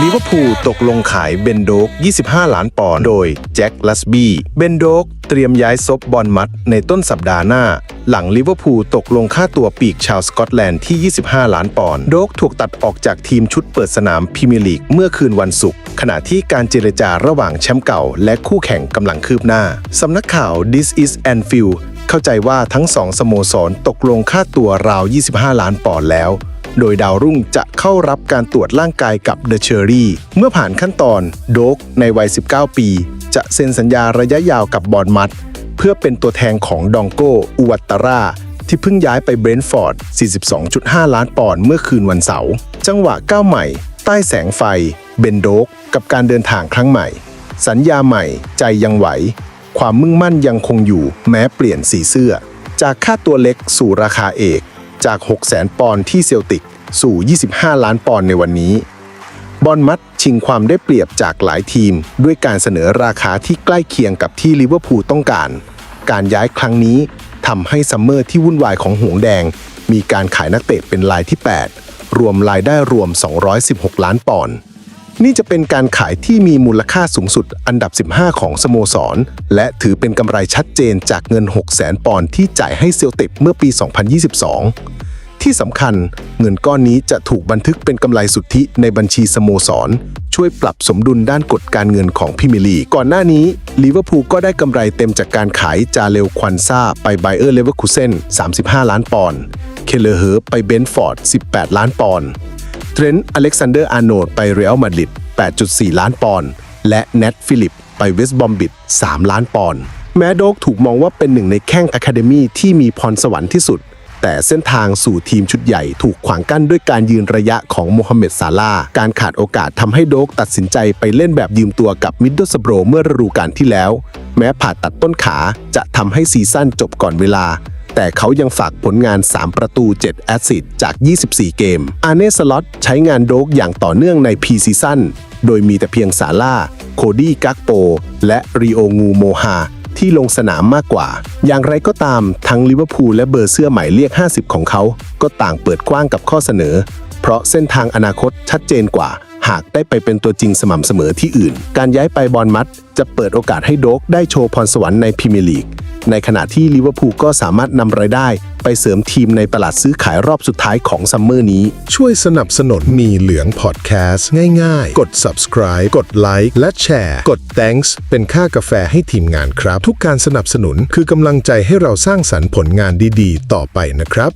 ลิเวอร์พูลตกลงขายเบนโดก 25 ล้านปอนด์โดยแจ็คลัสบี้ เบนโดกเตรียมย้ายซบบอลมัดในต้นสัปดาห์หน้า หลังลิเวอร์พูลตกลงค่าตัวปีกชาวสกอตแลนด์ที่ 25 ล้านปอนด์โดกถูกตัดออกจากทีมชุดเปิดสนามพรีเมียร์ลีกเมื่อคืนวันศุกร์ขณะที่การเจรจาระหว่างแชมป์เก่าและคู่แข่งกำลังคืบหน้า สำนักข่าว This is Anfield เข้าใจว่าทั้งสองสโมสรตกลงค่าตัวราว 25 ล้านปอนด์แล้ว โดยดาวรุ่งจะเข้ารับการตรวจร่างกายกับเดอะเชอรี่เมื่อผ่านขั้นตอนโดกในวัย 19 ปี จะเซ็นสัญญาระยะยาวกับบอร์นมัด เพื่อเป็นตัวแทนของดองโกอุวัตตาราที่เพิ่งย้ายไปเบรนท์ฟอร์ด 42.5 ล้านปอนด์เมื่อคืนวันเสาร์จังหวะก้าวใหม่ ใต้แสงไฟ เบนโดกกับการเดินทางครั้งใหม่ สัญญาใหม่ใจยังไหว ความมุ่งมั่นยังคงอยู่แม้เปลี่ยนสีเสื้อ จากค่าตัวเล็กสู่ราคาเอกจาก 600,000 ปอนด์ที่เซลติก สู่ 25 ล้านปอนด์ในวันนี้บอลมัดชิงความได้เปรียบจากหลายทีม ด้วยการเสนอราคาที่ใกล้เคียงกับที่ลิเวอร์พูลต้องการ การย้ายครั้งนี้ทำให้ซัมเมอร์ที่วุ่นวายของหงแดง มีการขายนักเตะเป็นรายที่ 8 รวมรายได้รวม 216 ล้านปอนด์นี่จะเป็นการขายที่มีมูลค่าสูงสุดอันดับ 15 ของสโมสร และถือเป็นกำไรชัดเจนจากเงิน 600,000 ปอนด์ที่จ่ายให้เซลติกเมื่อปี 2022 ที่สำคัญเงินก้อนนี้จะถูกบันทึกเป็นกำไรสุทธิในบัญชีสโมสร ช่วยปรับสมดุลด้านกฎการเงินของพรีเมียร์ลีกก่อนหน้านี้ลิเวอร์พูลก็ได้กำไรเต็มจากการขายจาเรลควันซาไปไบเออร์เลเวอร์คูเซน35 ล้านปอนด์เคเลอร์เฮิร์ไปเบนฟอร์ด 18 ล้านปอนด์เทรนต์อเล็กซานเดอร์อาร์โนดไปเรอัลมาดริด8.4 ล้านปอนด์และแนทฟิลิปไปเวสต์บอมบิด3ล้านปอนด์แม้โดกถูกมองว่าเป็นหนึ่งในแข้งอะคาเดมีที่มีพรสวรรค์ที่สุด แต่เส้นทางสู่ทีมชุดใหญ่ถูกขวางกั้นด้วยการยืนระยะของโมฮัมเหม็ดซาลาการขาดโอกาสทำให้โดกตัดสินใจไปเล่นแบบยืมตัวกับมิดเดิลสโบรเมื่อฤดูกาลที่แล้ว แม้ผ่าตัดต้นขาจะทำให้ซีซั่นจบก่อนเวลาแต่เขายังฝากผลงาน 3 ประตู 7 แอสซิสจาก 24 เกม อาเนสล็อตใช้งานโดกอย่างต่อเนื่องในพีซีซั่น โดยมีแต่เพียงซาร่า โคดี้กักโป และริโองูโมฮา ที่ลงสนามมากกว่า อย่างไรก็ตามทั้งลิเวอร์พูลและเบอร์เสื้อหมายเลข 50 ของเขา ก็ต่างเปิดกว้างกับข้อเสนอ เพราะเส้นทางอนาคตชัดเจนกว่า หากได้ไปเป็นตัวจริงสม่ำเสมอที่อื่น การย้ายไปบอลมัดจะเปิดโอกาสให้โดกได้โชว์พรสวรรค์ในพรีเมียร์ลีก ในขณะที่ลิเวอร์พูลก็สามารถนำรายได้ ไปเสริมทีมในตลาดซื้อขายรอบสุดท้ายของซัมเมอร์นี้ ช่วยสนับสนุนมีเหลืองพอดแคสต์ง่ายๆ กด subscribe กดไลค์และแชร์ กด thanks เป็นค่ากาแฟให้ทีมงานครับ ทุกการสนับสนุนคือกำลังใจให้เราสร้างสรรค์ผลงานดีๆ ต่อไปนะครับ